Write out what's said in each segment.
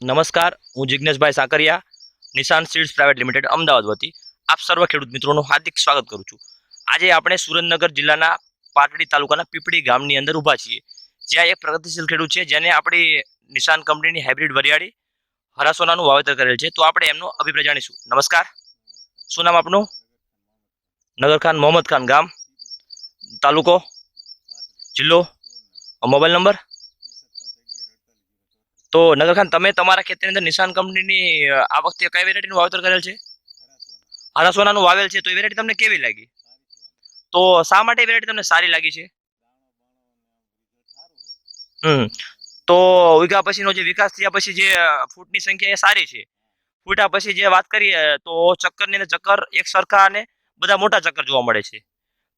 નમસ્કાર, હું જિજ્ઞેશભાઈ સાકરિયા, નિશાન સીડ્સ પ્રાઇવેટ લિમિટેડ, અમદાવાદ વતી આપ સર્વ ખેડૂત મિત્રોનું હાર્દિક સ્વાગત કરું છું. આજે આપણે સુરેન્દ્રનગર જિલ્લાના પાટડી તાલુકાના પીપળી ગામની અંદર ઊભા છીએ. જ્યાં એક પ્રગતિશીલ ખેડૂત છે, જેને આપણી નિશાન કંપનીની હાઇબ્રિડ વરિયાળી હરાસોનાનું વાવેતર કરેલ છે, તો આપણે એમનો અભિપ્રાય જાણીશું. નમસ્કાર. શું નામ આપનું? નગરખાન મોહમ્મદ ખાન ગામ, તાલુકો, જિલ્લો, મોબાઈલ નંબર? તો નગરખાન તમે તમારા ખેતરની અંદર નિશાન કંપનીની આ વખતે કઈ વેરાયટીનું વાવેતર કરેલ છે? હરાસોનાનું વાવેલ છે, તો એ વેરાયટી તમને કેવી લાગી? તો શા માટે વેરાયટી તમને સારી લાગી છે? હમ, તો ઉગા પછીનો જે વિકાસ થયા પછી જે ફૂટની સંખ્યા એ સારી છે. ફૂટા પછી જે વાત કરીએ, તો ચક્કરની અંદર ચક્કર એક સરખા અને બધા મોટા ચક્કર જોવા મળે છે.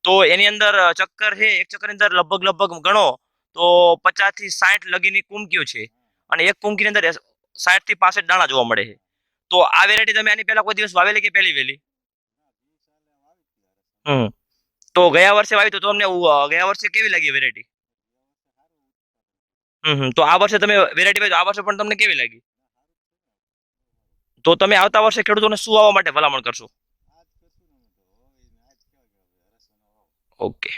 તો એની અંદર ચક્કર છે, એક ચક્કરની અંદર લગભગ લગભગ ગણો તો પચાસથી સાઠ લગીની કુમકીઓ છે. અને એક કુમકીની અંદર સાઠથી પાસઠ દાણા જોવા મળે છે. તો આ વેરાયટી તમે આની પહેલા કોઈ દિવસ વાવેલી કે પહેલી વેલી? હમ. તો ગયા વર્ષે વાવી તો તમને ગયા વર્ષે કેવી લાગી વેરાયટી હમ તો આ વર્ષે તમે વેરાયટી વાવી આ વર્ષે પણ તમને કેવી લાગી? તો તમે આવતા વર્ષે ખેડૂતોને શું આવવા માટે ભલામણ કરશો? ઓકે.